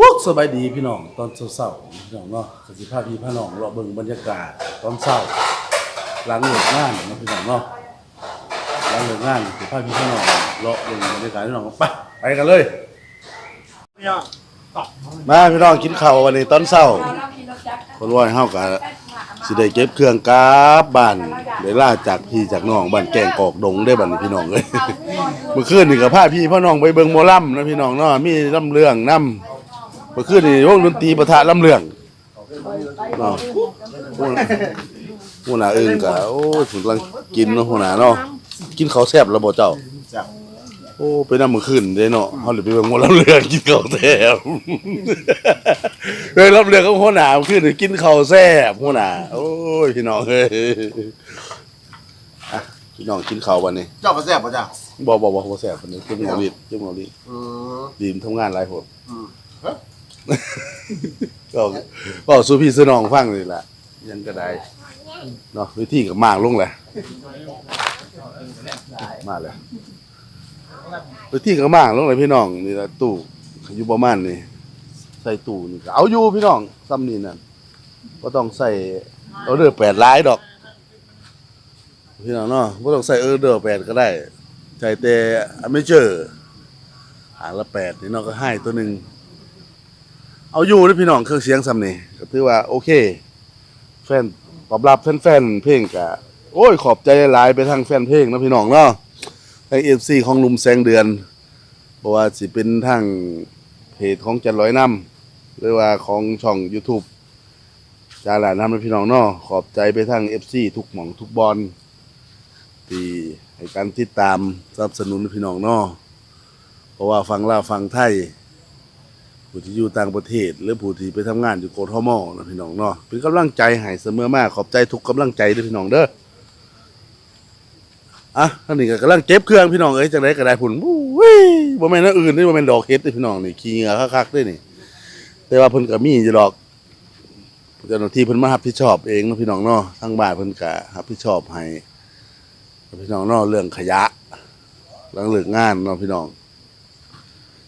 วุกสบายดีพี่น้องตอนเช้าๆพี่น้องเนาะกสิภาพพี่พี่น้องเราะเบิ่งบรรยากาศตอนเช้าหลังเลิกงานเนาะพี่น้องเนาะหลังเลิกงานสิภาพพี่พี่น้องเราะเบิ่งบรรยากาศพี่น้องไปไปกันเลยมาพี่น้องกินข้าววันนี้ตอนเช้าคนว่าให้เฮาก็สิได้เก็บเครื่องกลับบ้านได้ลาจากพี่จากน้องบ้านแกงกอกดงได้บัดนี้พี่น้องเอ้ย เมื่อคืนนี่ก็พาพี่พ่อน้องไปเบิงหมอลำนะพี่น้องเนาะมีลำเรื่องนํเมื่อคืนนี่วงดนตรีประทะลำเรื่องเนาะหัวหน้าเอิงก็โอ้ยผมกำลังกินเนาะหัวหน้าเนาะกินข้าวแซ่บแล้วบ่เจ้าโอ้ไปนำเมื่อคืนเด้เนาะเฮาเลยไปเบิ่งหมอลำเรื่องกินข้าวแซ่บเฮ้ยลำเรื่องของหัวหน้าเมื่อคืนนี่กินข้าวแซ่บหัวหน้าโอ้ยพี่น้องเอ้ย พี่น้องกินข้าววันนี้เจ้าก็แซ่บป่ะจ้ะบอบอบอบ่แสบปานนี้เจ้าหมอลิดเจ้าหมอลิดอืมดีมทำงานหลายโหดอืมก็ก็สู้พี่สู้น้องฟังนี่แหละยังก็ได้เนาะวิธีกับมากลงแหละมาแล้ววิธีกับมากลงเลยพี่น้องนี่ละตู้อยู่ประมาณนี่ใส่ตู้นี่ก็เอาอยู่พี่น้องซ้ำนี่นั่นก็ต้องใส่เอาเดือแปดลายดอก พี่น้องเนาะก็ต้องใส่เออเดือแปดก็ได้ใช่แต่ไม่เจอหางละแปดนี่น้องก็ให้ตัวหนึ่ง เอาอยู่นะพี่น้องเครื่องเสียงซ้ำนี่ก็ถือว่าโอเค แฟนตอบรับแฟนๆเพลงกะโอ้ยขอบใจหลายไปทางแฟนเพลงนะพี่น้องเนาะทางเอฟซีของหนุ่มแสงเดือนเพราะว่าสิเป็นทางเพจของจันร้อยน้ำหรือว่าของช่อง YouTube จาหลาน้ำนะพี่น้องเนาะขอบใจไปทางเอฟซีทุกหม่องทุกบอล ที่ให้การติดตามสนับสนุนพี่น้องนาะเพราะว่าฟังลาวฟังไทย ผู้ที่อยู่ต่างประเทศ หรือผู้ที่ไปทำงานอยู่โกทมนะพี่น้องนาะเป็นกำลังใจให้เสมอมากขอบใจทุกกำลังใจด้วยพี่น้องเด้ออะท่านนี้ก็กำลังเก็บเครื่องพี่น้องเอ้ยจังไดก็ได้ผุนวู้วิบ่แม่นอันอื่นนี่บ่แม่นดอกเฮ็ดเด้อพี่น้องนี่ขี้เหงื่อคักๆด้อนี่ แต่ว่าเพิ่นก็มีอยู่ดอกเจ้าหน้าที่เพิ่นมารับผิดชอบเองนะพี่น้องเนาะทางบ้านเพิ่นก็รับผิดชอบให้ พี่น้องนาะเรื่องขยะหลังเลิกงานเนาะพี่น้อง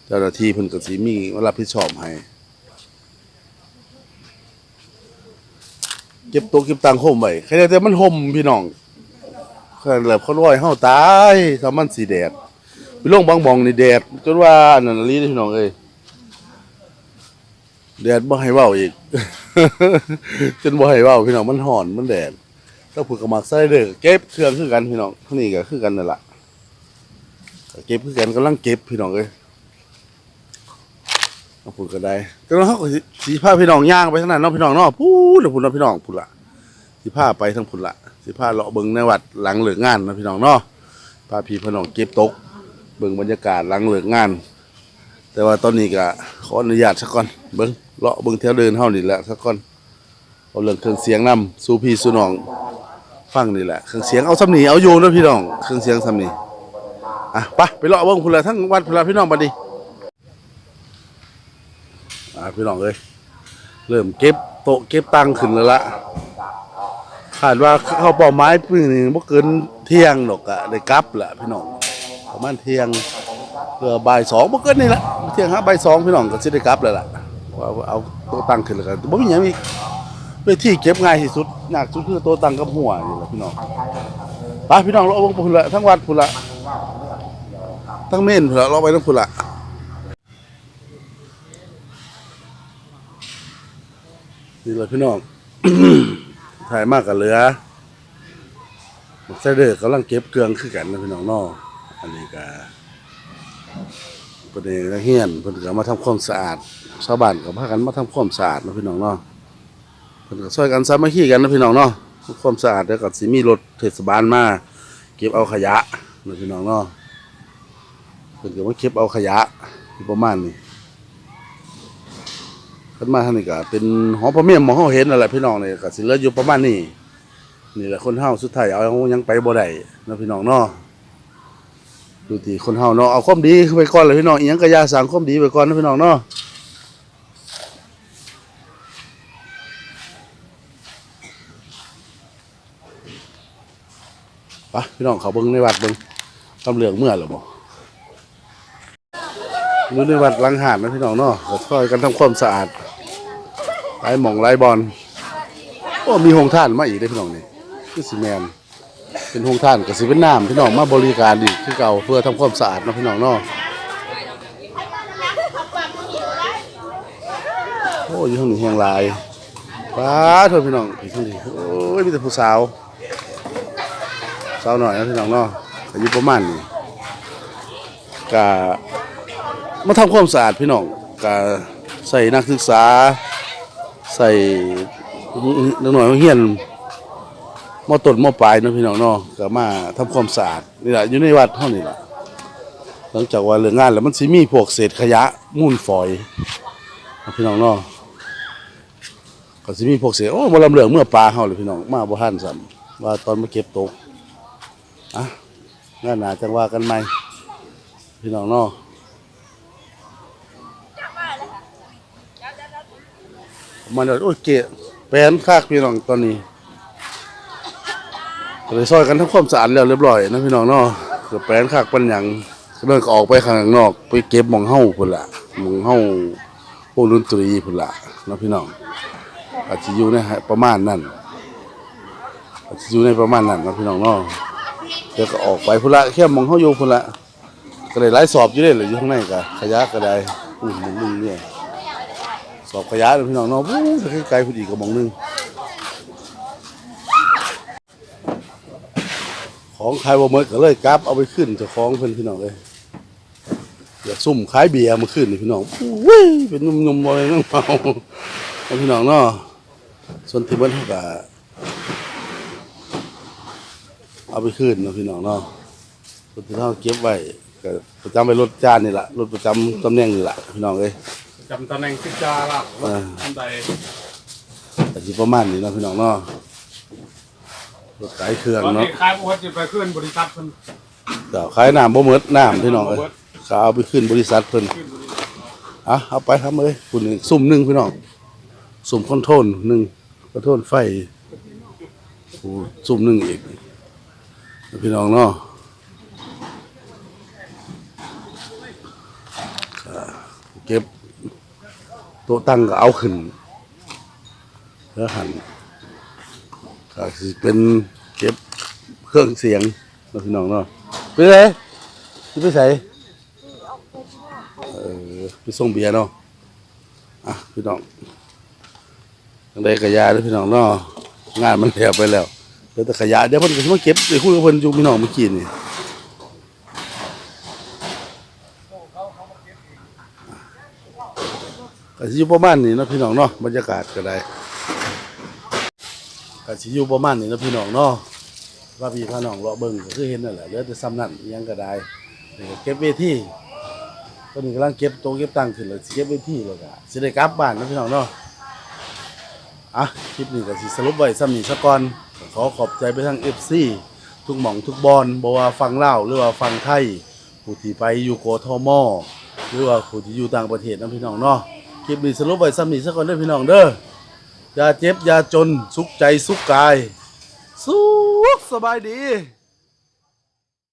เจ้าหน้าที่เพิ่นก็สิมีมารับผิดชอบให้เก็บตัวเก็บตังค์ห่มไว้ใครได้แต่มันห่มพี่น้องแค่แบบเขาร้อยเฮาตายถ้ามันสีแดดไปลงบางบองนี่แดดจนว่าอันนั่นลีพี่น้องเอ้ยแดดบ่ให้เว้าอีก จนบ่ให้เว้าพี่น้องมันร้อนมันแดด ก็ผูกกับมักไส้เด้อเก็บเครื่องคือกันพี่น้องทั้งนี้ก็คือกันนั่นแหละเก็บคือกันกำลังเก็บพี่น้องเอ้ยเอาพูดก็ได้แต่ว่าเขาก็สิสีผ้าพี่น้องย่างไปทางนั้นเนาะพี่น้องเนาะพูดพูดเนาะพี่น้องพูดละสีผ้าไปทั้งพูดละสีผ้าเลาะเบิ่งในวัดหลังเหลิกงานเนาะพี่น้องเนาะพาพี่พี่น้องเก็บตกเบิ่งบรรยากาศหลังเหลิกงาน แต่ว่าตอนนี้ก็ขออนุญาตสักก่อนเบิ่งเลาะเบิ่งแถวเดินเฮานี่แหละสักก่อนเอาเรื่องเครื่องเสียงนำสู่พี่สู่น้อง ฟังนี่แหละเครื่องเสียงเอาสำนีเอาอยู่นะพี่น้องเครื่องเสียงสำนีอะไปไปเลาะเบิ่งพุ่นละทั้งวัดพุ่นละพี่น้องบัดนี้อะพี่น้องเอ้ยเริ่มเก็บโต๊ะเก็บตังค์ขึ้นแล้วละคาดว่าเข้าเป้าหมายปีนี้บ่เกินเที่ยงดอกอะได้กลับแหละพี่น้องประมาณเที่ยงเพื่อบ่ายสองบ่เกินนี่แหละเที่ยงฮะบ่ายสองพี่น้องก็สิได้กลับแล้วล่ะว่าเอาโต๊ะตังค์ขึ้นแล้วก็บ่มีหยังอีก เวทีเก็บง่ายที่สุดยากสุดคือตัวตังกับหัวนี่แหละพี่น้องไปพี่น้องเราเอาพุ่นละทั้งวัดพุ่นละทั้งเม่นพุ่นละเราไปทั้งพุ่นละนี่แหละพี่น้องถ่ายมากกับเหลือไซเดอร์กำลังเก็บเกลืองคือกันนะพี่น้องนออันนี้ก็ประเด็นเฮียนเพิ่นก็มาทำความสะอาดชาวบ้านก็พากันมาทำความสะอาดนะพี่น้องเนาะ พิ่นก็ช่วยกันสามัคคีกันนะพี่น้องเนาะความสะอาดแล้วก็สิมีรถเทศบาลมาเก็บเอาขยะนะพี่น้องเนาะเพิ่นก็มาเก็บเอาขยะอยู่ประมาณนี้ขึ้นมาท่างนี้ก็เป็นหอพระเมียมหมองเฮาเห็นนั่นแหละพี่น้องนี่ก็สิเหลืออยู่ประมาณนี้นี่แหละคนเฮาสุดท้ายเอายังไปบ่ได้นะพี่น้องเนาะดูทีคนเฮาเนาะเอาความดีไปก่อนเลยพี่น้องอีหยังก็อย่าสร้างความดีไปก่อนนะพี่น้องเนาะ ไปพี่น้องเขาเบิ้งในวัดเบิ้งตำเหลืองเมื่อหรือบ่อยู่ในวัดหลังหาดนะพี่น้องเนาะก็ช่วยกันทำความสะอาดหลายหมองหลายบอลโอ้มีโรงท่านมาอีกได้พี่น้องนี่คือสิแมนเป็นโรงท่านก็สิเป็นน้ำพี่น้องมาบริการอีกคือเก่าเพื่อทำความสะอาดนะพี่น้องเนาะโอ้อยู่ข้างนี้แหงลายป้าโทษพี่น้องอีกข้างนี้โอ้ยมีแต่ผู้สาว สาวหน่อยนะพี่น้องเนาะอายุประมาณนี้กะมาทำความสะอาดพี่น้องก็ใส่นักศึกษา ใส่นักหน่อยเฮียนมอต้นมอปลายนะพี่น้องเนาะก็มาทำความสะอาดนี่แหละอยู่ในวัดเท่านี้แหละหลังจากว่าเรื่องงานแล้วมันสิมีพวกเศษขยะมูลฝอยพี่น้องเนาะก็สิมีพวกเศษโอ้บ่ลำเหลืองเมื่อปลาเฮาเลยพี่น้องมาบ่ทันซ้ํว่าตอนมาเก็บตก อะงาหนาจังว่ากันใหม่พี่น้องเนาะมันโอ้ยเกะแปลนคากพี่น้องตอนนี้ก็เลยซอยกันทำความสะอาดแล้วเรียบร้อยนะพี่น้องเนาะก็แปลนคากปันหยังเลยก็ออกไปข้างนอก ไปเก็บหมองเฮาพุ่นละหมองเฮาพวกดนตรีพุ่นละนะพี่น้องอาจจะอยู่ในประมาณนั้นอาจจะอยู่ในประมาณนั้นนะพี่น้องเนาะ ดี๋ยวก็ออกไปพุ่นละแค่มองเฮาอยู่พุ่นละก็เลยไล่สอบอยู่เลยเลยอยู่ข้างในก็ขยะก็ได้อุ่นมึงเนี่ยสอบขยะเลยพี่น้องเนาะวู้ไกลๆพอดีกระมองหนึงของขายบ่หมดก็เลยกลับเอาไปขึ้นเจ้าของเพิ่อนพี่น้องเลยอยากซุ่มขายเบียร์มาขึ้นพี่น้องวู้ยเป็นนุ่มๆบ่เลยนั่งเมาเอาพี่น้องเนาะส่วนที่เบิ่นเขาก็ เอาไปขึ้นเนาะพี่น้องเนาะส่วนที่เขาเก็บไว้ก็ประจำไว้รถจานนี่ล่ะรถประจำตำแหน่งนี่ล่ะพี่น้องเอ้ยจำตำแหน่งสิจาละอ่าอันใดแต่สิประมาณนี้เนาะพี่น้องเนาะรถขายเครื่องตอนเนาะนี้ขายบ่จะไปขึ้นบริษัทเพิ่นเดี๋ยวขายน้ำบ่หมดน้ำพี่น้องเอ้ยเขาเอาไปขึ้นบริษัทเพิ่นขึ้นบริษัทอะเอาไปทำเลยคุณนี่ซุ่มหนึ่งพี่น้องซุ่มคอนโทรลหนึ่งคอนโทรลไฟโอ้ซุ่มหนึ่งอีก พี่น้องเนาะเก็บโต๊ะตั้งก็เอาขึ้นแล้วหันก็สิเป็นเก็บเครื่องเสียงเนาะพี่น้องเนาะไปเลยไปใส่เออพี่ส่งเบียร์เนาะอะพี่น้องทางใดขยะเด้อพี่น้องเนาะงานมันแล้วไปแล้ว เดี๋ยวแต่ขยะเดี๋ยวเพิ่นก็สิมาเก็บไปคุยกับเพิ่นอยู่พี่น้องเมื่อกี้นี่ก็สิอยู่ประมาณนี้เนาะพี่น้องเนาะบรรยากาศก็ได้ก็สิอยู่ประมาณนี้เนาะพี่น้องเนาะว่าพี่พาน้องเลาะเบิ่งก็คือเห็นนั่นแหละเหลือแต่ซ้ำนั่นอิหยังก็ได้นี่ก็เก็บเวทีตอนนี้กำลังเก็บโตะเก็บตังค์ขึ้นเลยสิเก็บไว้ที่เลยก็สิได้กลับบ้านนะพี่น้องเนาะอะคลิปนี้ก็สิสรุปไว้ซ้ำนี้ซะก่อน ขอขอบใจไปทั้งเอฟซีทุกหม่องทุกบอลบ่ว่าฟังเล่าหรือว่าฟังไทยผู้ที่ไปอยู่กทมอหรือว่าผู้ที่อยู่ต่างประเทศนะพี่น้องเนาะคลิปนี้สรุปไว้ซ้ำนี้ซะก่อนเด้อพี่น้องเด้ออย่าเจ็บอย่าจนสุขใจสุขกาย สุขสบายดี